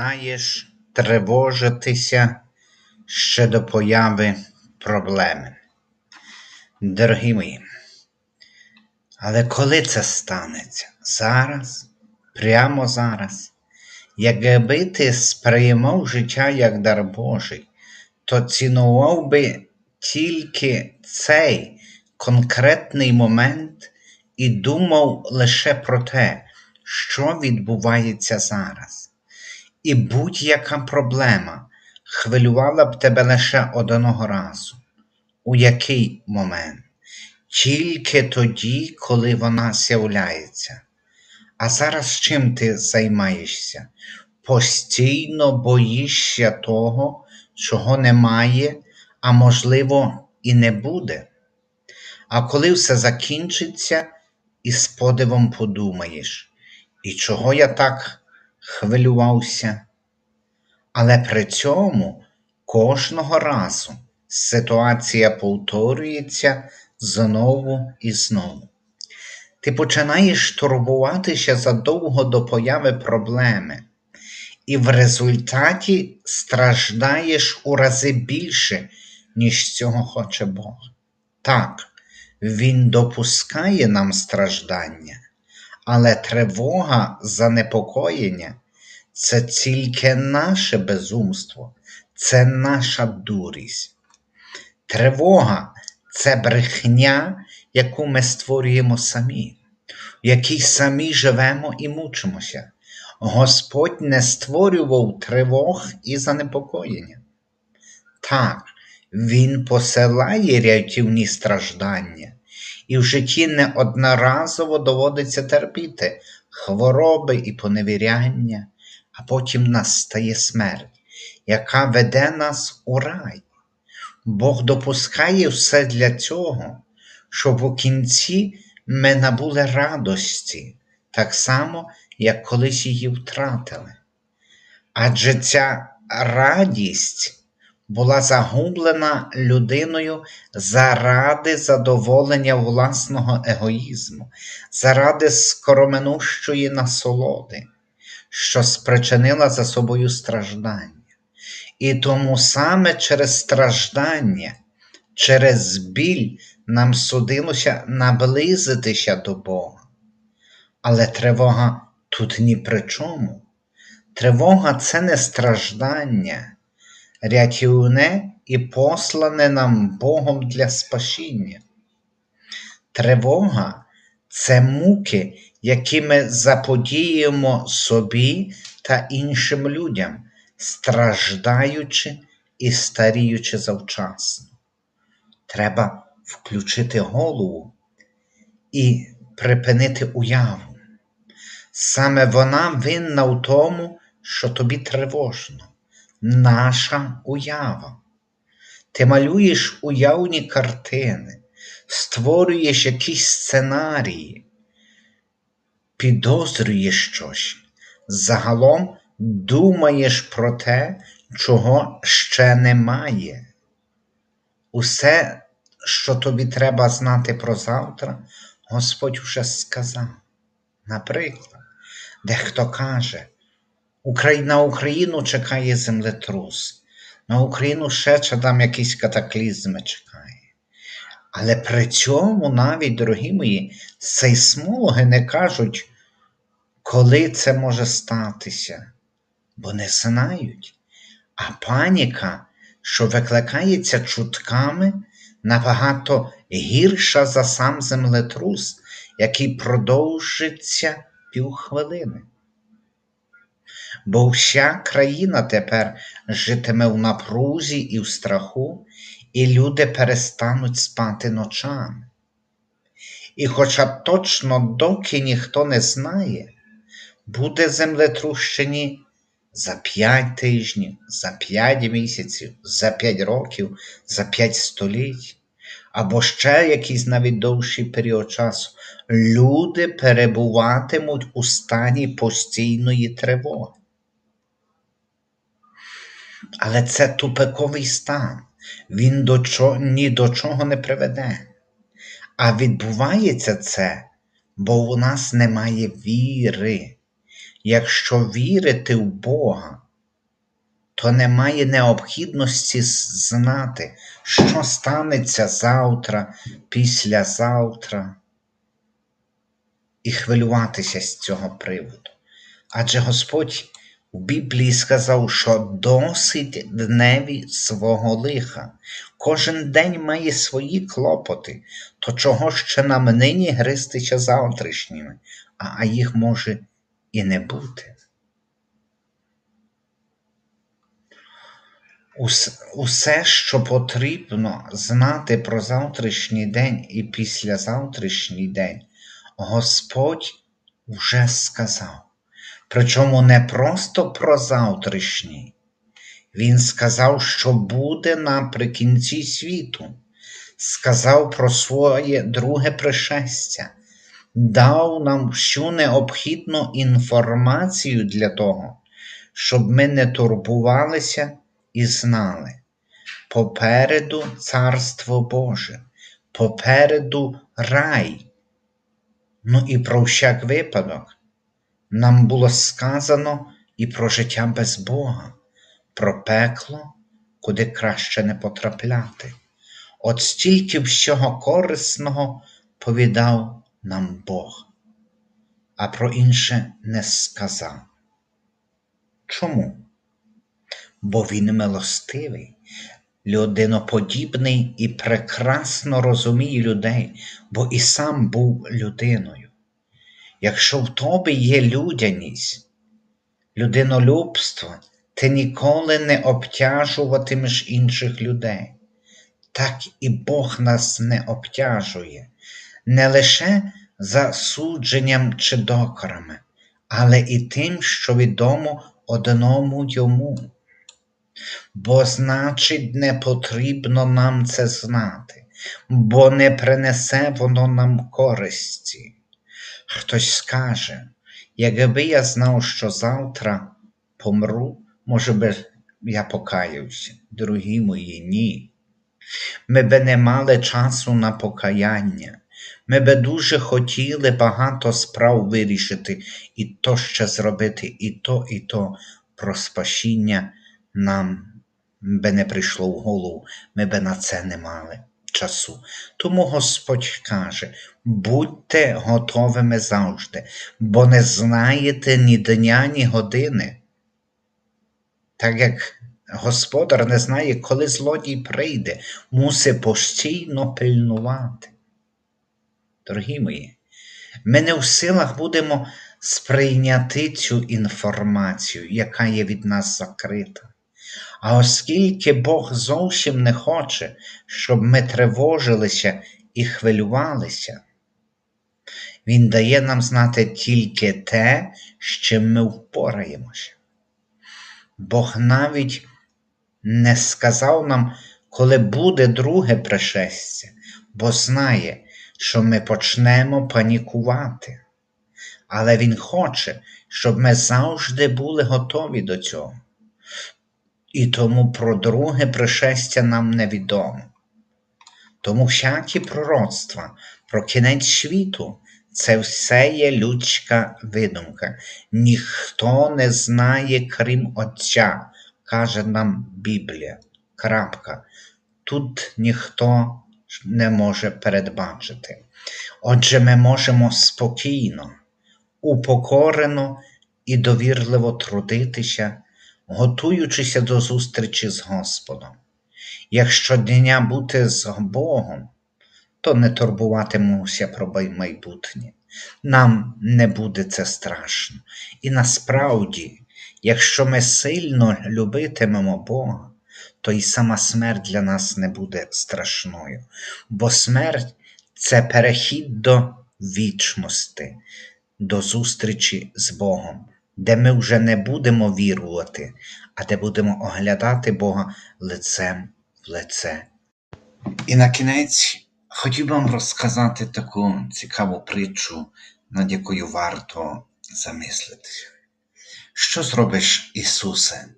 починаєш тривожитися ще до появи проблеми. Дорогі мої, але коли це станеться? Зараз, прямо зараз, якби ти сприймав життя як дар Божий, то цінував би тільки цей конкретний момент і думав лише про те, що відбувається зараз. І будь-яка проблема хвилювала б тебе лише одного разу. У який момент? Тільки тоді, коли вона з'являється. А зараз чим ти займаєшся? Постійно боїшся того, чого немає, а можливо, і не буде. А коли все закінчиться, і з подивом подумаєш, і чого я так хвилювався. Але при цьому кожного разу ситуація повторюється знову і знову. Ти починаєш турбуватися задовго до появи проблеми, і в результаті страждаєш у рази більше, ніж цього хоче Бог. Так, Він допускає нам страждання, але тривога, занепокоєння це тільки наше безумство, це наша дурість. Тривога це брехня, яку ми створюємо самі, в якій самі живемо і мучимося. Господь не створював тривог і занепокоєння. Так, Він посилає рятівні страждання, і в житті неодноразово доводиться терпіти хвороби і поневіряння, а потім настає смерть, яка веде нас у рай. Бог допускає все для цього, щоб у кінці ми набули радості, так само, як колись її втратили. Адже ця радість була загублена людиною заради задоволення власного егоїзму, заради скороминущої насолоди, що спричинила за собою страждання. І тому саме через страждання, через біль нам судилося наблизитися до Бога. Але тривога тут ні при чому. Тривога це не страждання, рятівне і послане нам Богом для спасіння. Тривога це муки, які ми заподіємо собі та іншим людям, страждаючи і старіючи завчасно. Треба включити голову і припинити уяву. Саме вона винна в тому, що тобі тривожно наша уява. Ти малюєш уявні картини, створюєш якісь сценарії, підозрюєш щось, загалом думаєш про те, чого ще немає. Усе, що тобі треба знати про завтра, Господь вже сказав. Наприклад, дехто каже, на Україну чекає землетрус, на Україну ще чи там якісь катаклізми чекає. Але при цьому навіть, дорогі мої, сейсмологи не кажуть, коли це може статися, бо не знають. А паніка, що викликається чутками, набагато гірша за сам землетрус, який продовжиться півхвилини бо вся країна тепер житиме в напрузі і в страху, і люди перестануть спати ночами. І хоча точно доки ніхто не знає, буде землетрущені за п'ять тижнів, за п'ять місяців, за п'ять років, за п'ять століть, або ще якийсь навіть довший період часу, люди перебуватимуть у стані постійної тривоги. Але це тупиковий стан, він до чого, ні до чого не приведе. А відбувається це, бо у нас немає віри. Якщо вірити в Бога, то немає необхідності знати, що станеться завтра, післязавтра, і хвилюватися з цього приводу. Адже Господь у Біблії сказав, що досить дневі свого лиха. Кожен день має свої клопоти, то чого ще нам нині гристися завтрашніми, а, їх може і не бути. Усе, що потрібно знати про завтрашній день і післязавтрашній день, Господь вже сказав. Причому не просто про завтрашній. Він сказав, що буде наприкінці світу, сказав про своє друге пришестя, дав нам всю необхідну інформацію для того, щоб ми не турбувалися і знали. Попереду Царство Боже, попереду рай. Ну і про всяк випадок нам було сказано і про життя без Бога, про пекло, куди краще не потрапляти. От стільки всього корисного повідав нам Бог, а про інше не сказав. Чому? Бо Він милостивий, людиноподібний і прекрасно розуміє людей, бо і сам був людиною. Якщо в тобі є людяність, людинолюбство, ти ніколи не обтяжуватимеш інших людей. Так і Бог нас не обтяжує, не лише засудженням чи докорами, але і тим, що відомо одному йому. Бо, значить, не потрібно нам це знати, бо не принесе воно нам користі. Хтось скаже, якби я знав, що завтра помру, може би я покаявся. Дорогі мої, ні. Ми би не мали часу на покаяння. Ми би дуже хотіли багато справ вирішити, і то ще зробити, і то, і то про спасіння нам би не прийшло в голову, ми би на це не мали часу. Тому Господь каже: будьте готовими завжди, бо не знаєте ні дня, ні години. Так як господар не знає, коли злодій прийде, мусить постійно пильнувати. Дорогі мої, ми не в силах будемо сприйняти цю інформацію, яка є від нас закрита. А оскільки Бог зовсім не хоче, щоб ми тривожилися і хвилювалися, Він дає нам знати тільки те, з чим ми впораємося. Бог навіть не сказав нам, коли буде друге пришестя, бо знає, що ми почнемо панікувати. Але Він хоче, щоб ми завжди були готові до цього. І тому про друге пришестя нам невідомо. Тому всякі пророцтва про кінець світу це все є людська видумка. Ніхто не знає, крім Отця, каже нам Біблія. Крапка. Тут ніхто не може передбачити. Отже, ми можемо спокійно, упокорено і довірливо трудитися, готуючися до зустрічі з Господом. Якщо дня бути з Богом, то не турбуватимемося про майбутнє. Нам не буде це страшно. І насправді, якщо ми сильно любитимемо Бога, то і сама смерть для нас не буде страшною, бо смерть це перехід до вічності, до зустрічі з Богом, де ми вже не будемо вірувати, а де будемо оглядати Бога лицем в лице. І на кінець хотів би вам розказати таку цікаву притчу, над якою варто замислитися. Що зробиш, Ісусе?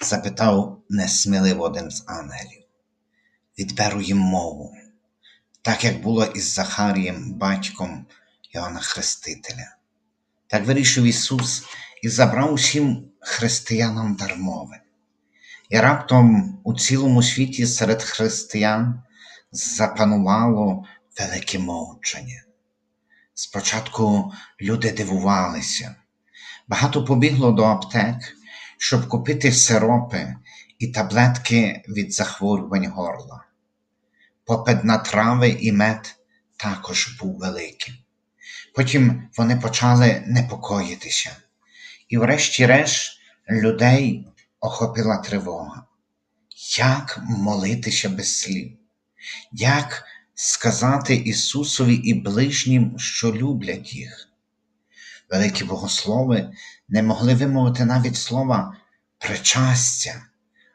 запитав несміливо один з ангелів. Відберу їм мову, так як було із Захарієм, батьком Йоанна Хрестителя. Так вирішив Ісус і забрав усім християнам дармове. І раптом у цілому світі серед християн запанувало велике мовчання. Спочатку люди дивувалися, багато побігло до аптек, щоб купити сиропи і таблетки від захворювань горла. Попит на трави і мед також був великим. Потім вони почали непокоїтися, і, врешті-решт, людей охопила тривога. Як молитися без слів? Як сказати Ісусові і ближнім, що люблять їх? Великі богослови не могли вимовити навіть слова причастя,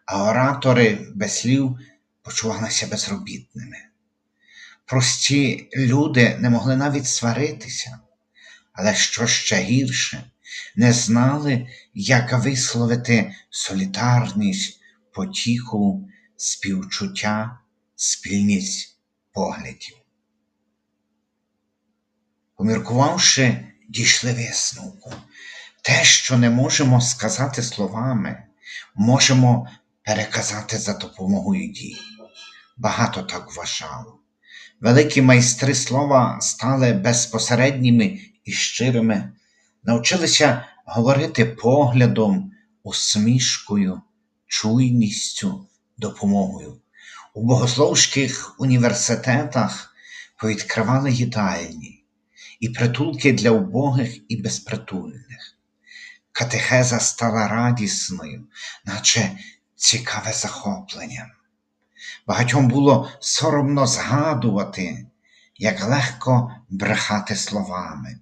а оратори без слів почувалися безробітними. Прості люди не могли навіть сваритися, але що ще гірше, не знали, як висловити солідарність, потіху, співчуття, спільність поглядів. Поміркувавши, дійшли висновку. Те, що не можемо сказати словами, можемо переказати за допомогою дій. Багато так вважало. Великі майстри слова стали безпосередніми і щирими, навчилися говорити поглядом, усмішкою, чуйністю, допомогою. У богословських університетах повідкривали їдальні і притулки для убогих і безпритульних. Катехеза стала радісною, наче цікаве захоплення. Багатьом було соромно згадувати, як легко брехати словами.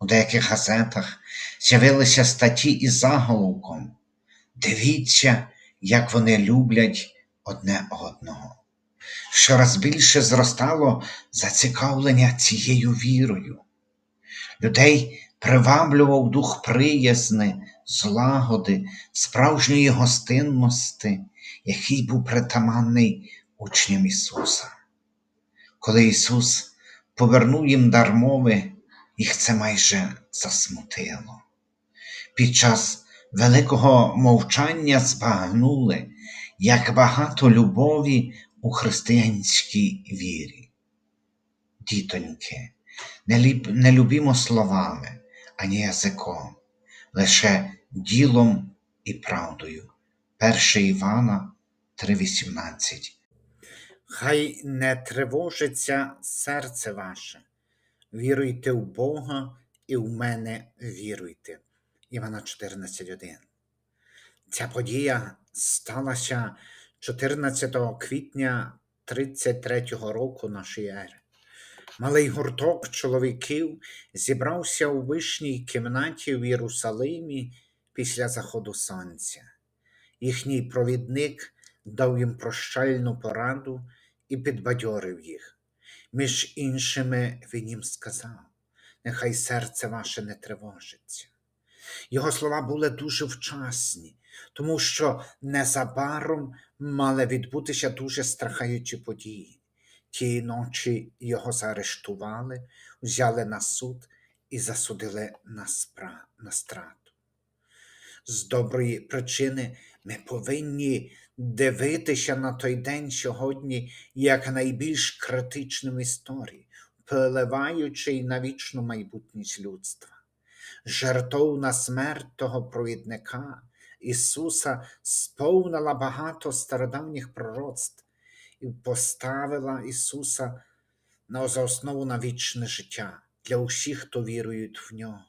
У деяких газетах з'явилися статті із заголовком Дивіться, як вони люблять одне одного. Щораз більше зростало зацікавлення цією вірою. Людей приваблював дух приязни, злагоди, справжньої гостинності, який був притаманний учням Ісуса. Коли Ісус повернув їм дар мови, їх це майже засмутило. Під час великого мовчання збагнули, як багато любові у християнській вірі. Дітоньки, не, любімо словами, ані язиком, лише ділом і правдою. 1 Івана 3,18 Хай не тривожиться серце ваше, віруйте в Бога і в мене віруйте. Івана 14,1 Ця подія сталася 14 квітня 33-го року нашої ери. Малий гурток чоловіків зібрався у вишній кімнаті в Єрусалимі після заходу сонця. Їхній провідник дав їм прощальну пораду і підбадьорив їх. Між іншими він їм сказав: нехай серце ваше не тривожиться. Його слова були дуже вчасні, тому що незабаром мали відбутися дуже страхаючі події. Тієї ночі його заарештували, взяли на суд і засудили на, спра... на страту. З доброї причини ми повинні дивитися на той день сьогодні як найбільш критичним історії, впливаючи на вічну майбутність людства. Жертовна смерть того провідника Ісуса сповнила багато стародавніх пророцтв і поставила Ісуса на за основу на вічне життя для усіх, хто вірують в нього.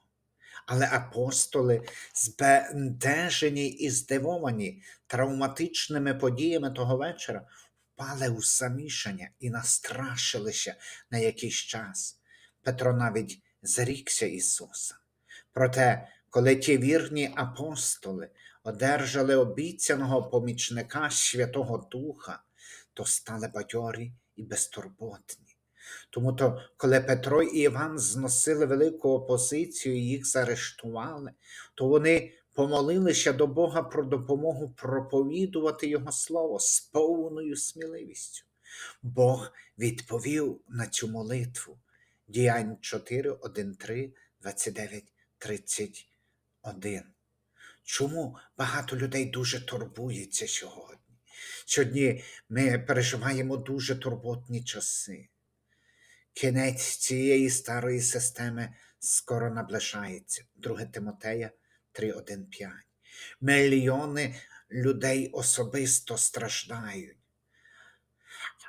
Але апостоли, збентежені і здивовані травматичними подіями того вечора, впали у замішання і настрашилися на якийсь час. Петро навіть зрікся Ісуса. Проте, коли ті вірні апостоли одержали обіцяного помічника Святого Духа, то стали бадьорі і безтурботні. Тому то, коли Петро і Іван зносили велику опозицію і їх заарештували, то вони помолилися до Бога про допомогу проповідувати Його Слово з повною сміливістю. Бог відповів на цю молитву. Діянь 4, 1, 3, 29, 31. Чому багато людей дуже турбується сьогодні? Сьогодні ми переживаємо дуже турботні часи. Кінець цієї старої системи скоро наближається. 2 Тимотея 3.1.5. Мільйони людей особисто страждають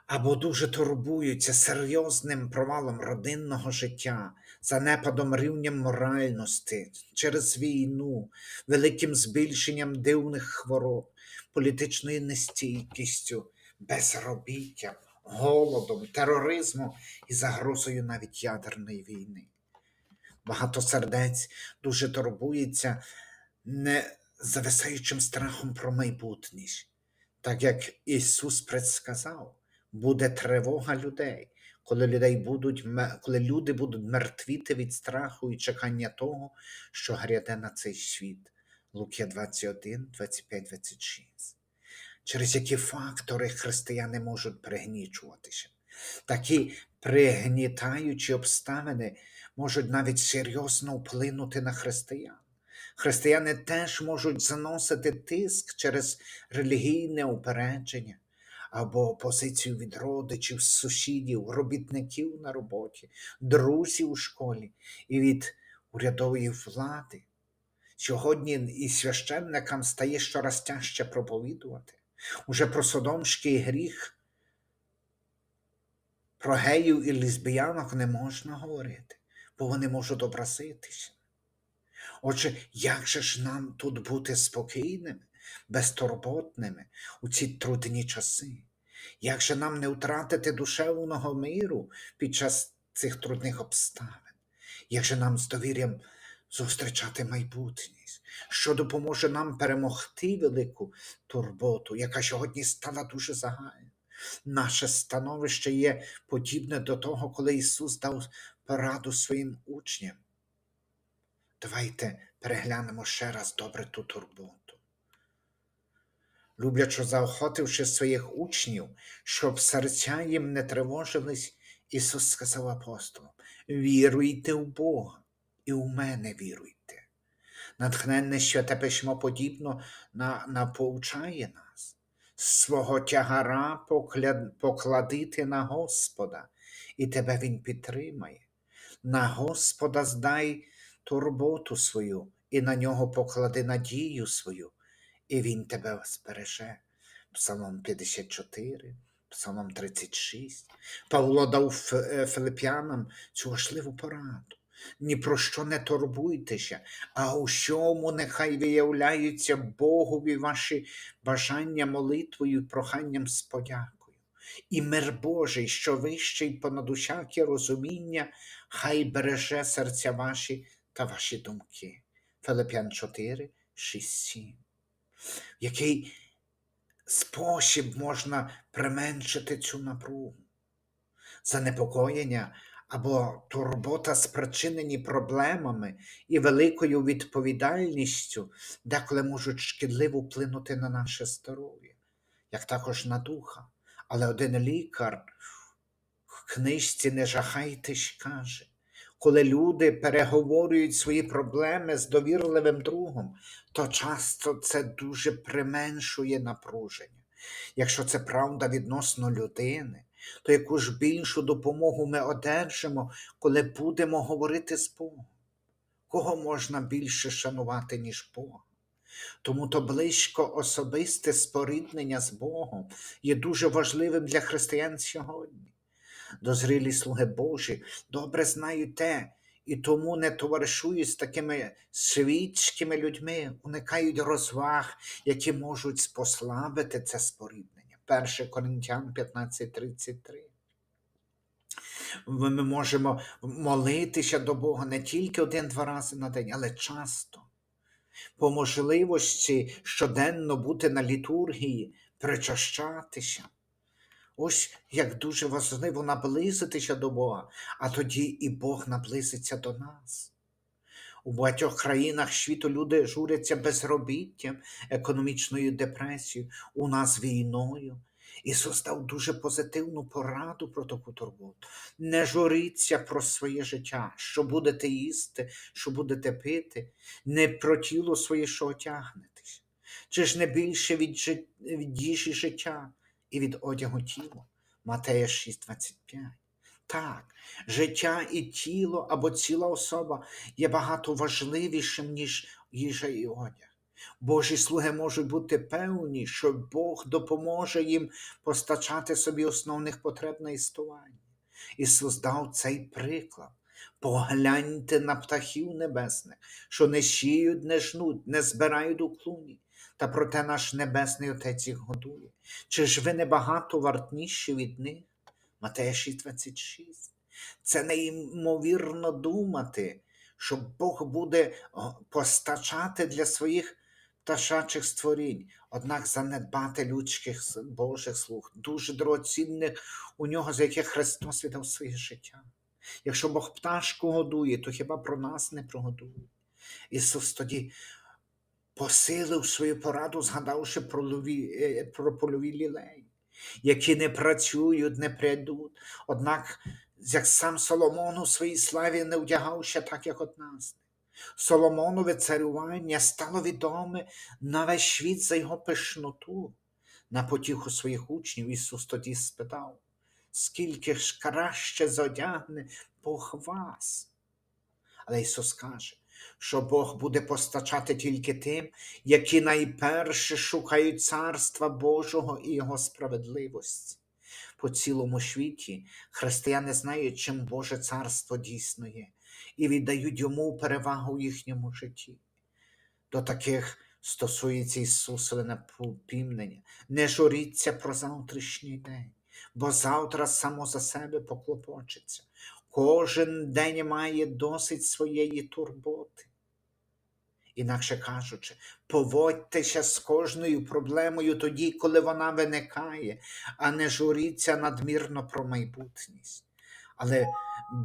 або дуже турбуються серйозним провалом родинного життя, занепадом рівнем моральності через війну, великим збільшенням дивних хвороб, політичною нестійкістю, безробіттям, голодом, тероризмом і загрозою навіть ядерної війни. Багато сердець дуже турбується не зависаючим страхом про майбутність, так як Ісус предсказав, буде тривога людей, коли, людей будуть, коли люди будуть мертвіти від страху і чекання того, що гряде на цей світ. Луки 21, 25, 26. Через які фактори християни можуть пригнічуватися. Такі пригнітаючі обставини можуть навіть серйозно вплинути на християн. Християни теж можуть заносити тиск через релігійне упередження або позицію від родичів, сусідів, робітників на роботі, друзів у школі і від урядової влади. Сьогодні і священникам стає щораз тяжче проповідувати. Уже про содомський гріх, про геїв і лесбіянок не можна говорити, бо вони можуть образитися. Отже, як же ж нам тут бути спокійними, безтурботними у ці трудні часи? Як же нам не втратити душевного миру під час цих трудних обставин? Як же нам з довір'ям зустрічати майбутність, що допоможе нам перемогти велику турботу, яка сьогодні стала дуже загальною? Наше становище є подібне до того, коли Ісус дав пораду своїм учням. Давайте переглянемо ще раз добре ту турботу. Люблячо заохотивши своїх учнів, щоб серця їм не тривожились, Ісус сказав апостолам: віруйте в Бога і в мене віруйте. Натхненне святе письмо подібно на, наповчає нас. Свого тягара покладити на Господа, і тебе Він підтримає. На Господа здай турботу свою, і на нього поклади надію свою, і Він тебе збереже. Псалом 54, Псалом 36. Павло дав е, Филип'янам цю важливу пораду. Ні про що не турбуйтеся, а у всьому нехай виявляються Богові ваші бажання молитвою і проханням з подякою. І мир Божий, що вищий понад усяке розуміння, хай береже серця ваші та ваші думки. Филип'ян 4, 6, 7. Який спосіб можна применшити цю напругу? Занепокоєння або турбота, спричинені проблемами і великою відповідальністю, деколи можуть шкідливо вплинути на наше здоров'я, як також на духа. Але один лікар в книжці Не жахайтесь каже, коли люди переговорюють свої проблеми з довірливим другом, то часто це дуже применшує напруження. Якщо це правда відносно людини, то яку ж більшу допомогу ми одержимо, коли будемо говорити з Богом? Кого можна більше шанувати, ніж Бога? Тому то близько особисте споріднення з Богом є дуже важливим для християн сьогодні. Дозрілі слуги Божі добре знають те, і тому не товаришують з такими світськими людьми, уникають розваг, які можуть послабити це споріднення. 1 Коринтян 15:33. Ми ми можемо молитися до Бога не тільки один-два рази на день, але часто. По можливості щоденно бути на літургії, причащатися. Ось як дуже важливо наблизитися до Бога, а тоді і Бог наблизиться до нас. У багатьох країнах світу люди журяться безробіттям, економічною депресією, у нас війною. Ісус дав дуже позитивну пораду про таку турботу. Не журіться про своє життя, що будете їсти, що будете пити, не про тіло своє, що отягнетесь. Чи ж не більше від, від їжі життя і від одягу тіла? Матея 6,25. Так, життя і тіло або ціла особа є багато важливішим, ніж їжа і одяг. Божі слуги можуть бути певні, що Бог допоможе їм постачати собі основних потреб на існування. Ісус дав цей приклад. Погляньте на птахів небесних, що не сіють, не жнуть, не збирають у клуні, та проте наш Небесний Отець їх годує. Чи ж ви небагато вартніші від них? Матея 6,26. Це неймовірно думати, що Бог буде постачати для своїх пташачих створінь, однак занедбати людських Божих слуг, дуже дорогоцінних у нього, за яких Христос віддав своє життя. Якщо Бог пташку годує, то хіба про нас не прогодує? Ісус тоді посилив свою пораду, згадавши про, лові, е, про польові лілеї, які не працюють, не прийдуть. Однак, як сам Соломон у своїй славі не вдягався так, як от нас. Соломонове царювання стало відоме на весь світ за його пишноту. На потіху своїх учнів Ісус тоді спитав, скільки ж краще зодягне Бог вас. Але Ісус каже, що Бог буде постачати тільки тим, які найперше шукають Царства Божого і Його справедливості. По цілому світі християни знають, чим Боже царство дійсно є, і віддають йому перевагу в їхньому житті. До таких стосується Ісусове напівнення. Не журіться про завтрашній день, бо завтра само за себе поклопочеться. Кожен день має досить своєї турботи. Інакше кажучи, поводьтеся з кожною проблемою тоді, коли вона виникає, а не журіться надмірно про майбутність. Але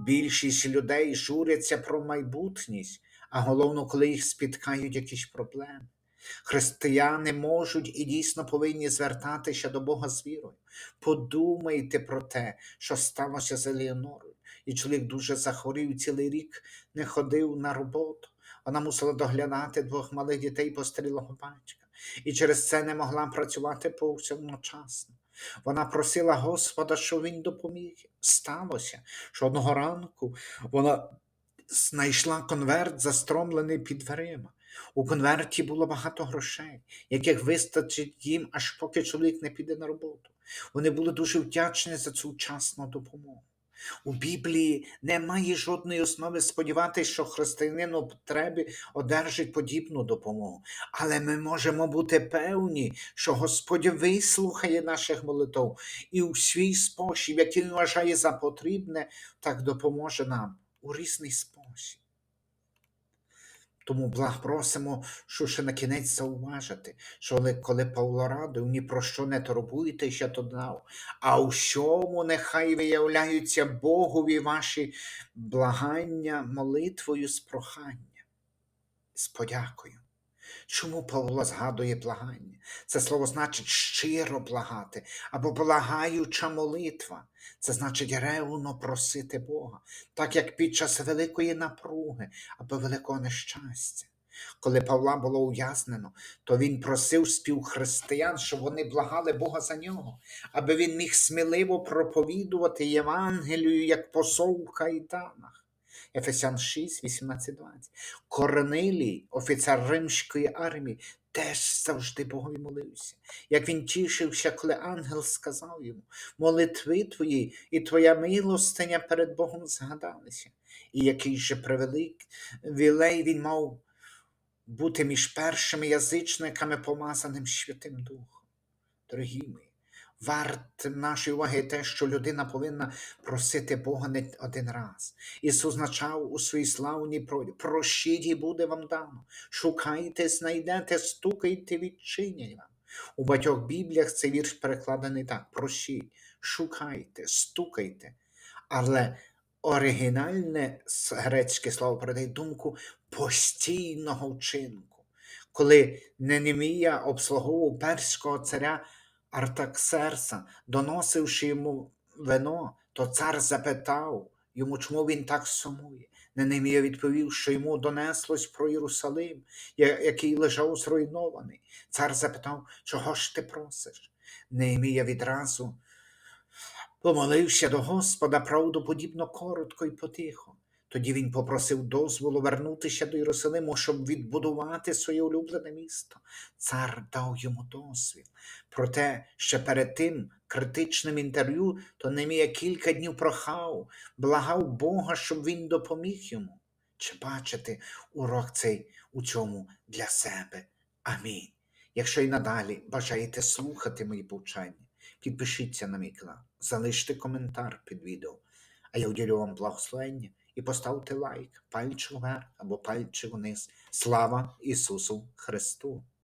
більшість людей журяться про майбутність, а головно, коли їх спіткають якісь проблеми. Християни можуть і дійсно повинні звертатися до Бога з вірою. Подумайте про те, що сталося з Елеонорою. І чоловік дуже захворів цілий рік, не ходив на роботу. Вона мусила доглядати двох малих дітей постарілого батька, і через це не могла працювати повсякчасно. Вона просила Господа, щоб він допоміг. Сталося, що одного ранку вона знайшла конверт, застромлений під дверима. У конверті було багато грошей, яких вистачить їм, аж поки чоловік не піде на роботу. Вони були дуже вдячні за цю вчасну допомогу. У Біблії немає жодної основи сподіватися, що християнин у потребі одержить подібну допомогу. Але ми можемо бути певні, що Господь вислухає наших молитв і у свій спосіб, який він вважає за потрібне, так допоможе нам у різний спосіб. Тому благ просимо, що ще на кінець зауважити, що коли- Павло радив, ні про що не турбуйтеся, то дав, а у чому нехай виявляються Богові ваші благання молитвою з прохання, з подякою. Чому Павло згадує благання? Це слово значить щиро благати або благаюча молитва. Це значить ревно просити Бога, так як під час великої напруги або великого нещастя. Коли Павла було ув'язнено, то він просив співхристиян, щоб вони благали Бога за нього, аби він міг сміливо проповідувати Євангелію як посол в кайданах. Ефесян 6, 18, 20. Корнилій, офіцер римської армії, теж завжди Богові молився. Як він тішився, коли ангел сказав йому: молитви твої і твоя милостиня перед Богом згадалися. І який же превелик вілей він мав бути між першими язичниками, помазаним Святим Духом. Дорогі мої, варт нашої уваги те, що людина повинна просити Бога не один раз. Ісус означав у своїй славній пролі, прощіть і буде вам дано. Шукайте, знайдете, стукайте, відчинять вам. У багатьох бібліях цей вірш перекладений так: прощіть, шукайте, стукайте. Але оригінальне грецьке слово передає думку постійного вчинку. Коли Ненемія обслуговував перського царя Артаксерса, доносивши йому вино, то цар запитав йому, чому він так сумує. Ненемія відповів, що йому донеслось про Єрусалим, який лежав зруйнований. Цар запитав, чого ж ти просиш? Неемія відразу помолився до Господа правдоподібно коротко і потихо. Тоді він попросив дозволу вернутися до Єрусалиму, щоб відбудувати своє улюблене місто. Цар дав йому дозвіл. Проте ще перед тим критичним інтерв'ю то Немія кілька днів прохав, благав Бога, щоб він допоміг йому. Чи бачите урок цей у цьому для себе? Амінь. Якщо і надалі бажаєте слухати мої повчання, підпишіться на мій канал, залиште коментар під відео, а я уділю вам благословення і поставте лайк, пальчик вверх або пальчик вниз. Слава Ісусу Христу!